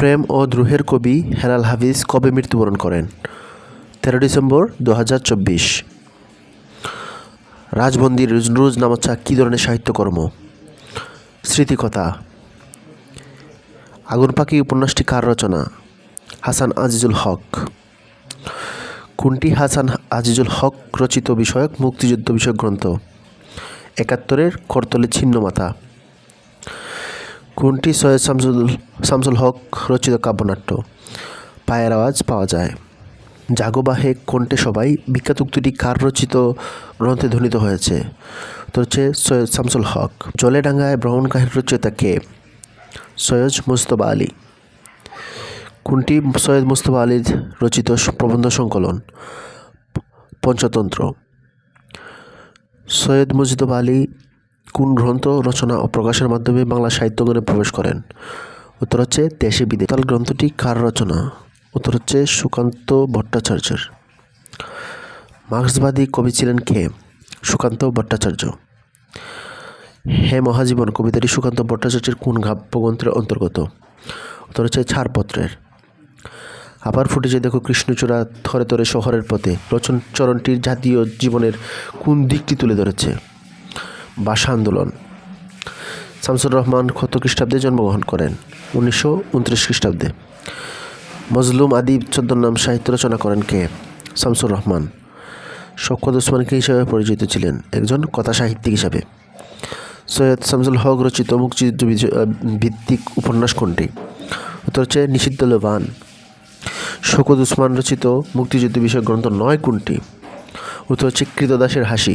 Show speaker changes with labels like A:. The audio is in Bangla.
A: প্রেম ও দ্রোহের কবি হেলাল হাফিজ কবে মৃত্যুবরণ করেন? তেরো ডিসেম্বর দু হাজার চব্বিশ। রাজবন্দির রোজ নামচা কী ধরনের সাহিত্যকর্ম? স্মৃতিকথা। আগুন পাখি উপন্যাসটি কার রচনা? হাসান আজিজুল হক। কোনটি হাসান আজিজুল হক রচিত বিষয়ক মুক্তিযুদ্ধ বিষয়ক গ্রন্থ? একাত্তরের করতলে ছিন্ন মাথা কোনটি সৈয়দ শামসুল শামসুল হক রচিত কাব্যনাট্য। পায়ের আওয়াজ পাওয়া যায়। জাগোবাহে কোনটে সবাই বিখ্যাত উক্তিটি কার রচিত গ্রন্থে ধ্বনিত হয়েছে? তো হচ্ছে সৈয়দ শামসুল হক। জলে ডাঙ্গায় ভ্রমণ কাহিনীর রচয়িতা কে? সৈয়দ মুস্তফা আলী। কোনটি সৈয়দ মুস্তফা আলীর রচিত প্রবন্ধ সংকলন, পঞ্চতন্ত্র। সৈয়দ মুজতবা আলী কোন গ্রন্থ রচনা ও প্রকাশের মাধ্যমে বাংলা সাহিত্যগণে প্রবেশ করেন? উত্তর হচ্ছে দেশে বিদেশ। তাল গ্রন্থটি কার রচনা? উত্তর হচ্ছে সুকান্ত ভট্টাচার্যের। মার্ক্সবাদী কবি ছিলেন কে? সুকান্ত ভট্টাচার্য। হে মহাজীবন, কবিতাটি সুকান্ত ভট্টাচার্যের কোন কাব্যগ্রন্থের অন্তর্গত? উত্তর হচ্ছে ছাড়পত্রের। আবার ফুটেছে দেখো কৃষ্ণচূড়া থরে থরে শহরের পথে। রচন চরণটির জাতীয় জীবনের কোন দিকটি তুলে ধরেছে? ভাষা আন্দোলন। শামসুর রহমান কত খ্রিস্টাব্দে জন্মগ্রহণ করেন? উনিশশো উনত্রিশ খ্রিস্টাব্দে। মজলুম আদিব ছদ্মনাম সাহিত্য রচনা করেন কে? শামসুর রহমান। শওকত ওসমান কে হিসাবে পরিচিত ছিলেন। একজন কথা সাহিত্যিক হিসাবে। সৈয়দ শামসুল হক রচিত মুক্তিযুদ্ধ ভিত্তিক উপন্যাস কোনটি? উত্তর হচ্ছে, নিষিদ্ধ লোবান। শওকত উসমান রচিত মুক্তিযুদ্ধ বিষয়ক গ্রন্থ নয় কোনটি? উত্তর হচ্ছে, কৃতদাসের হাসি।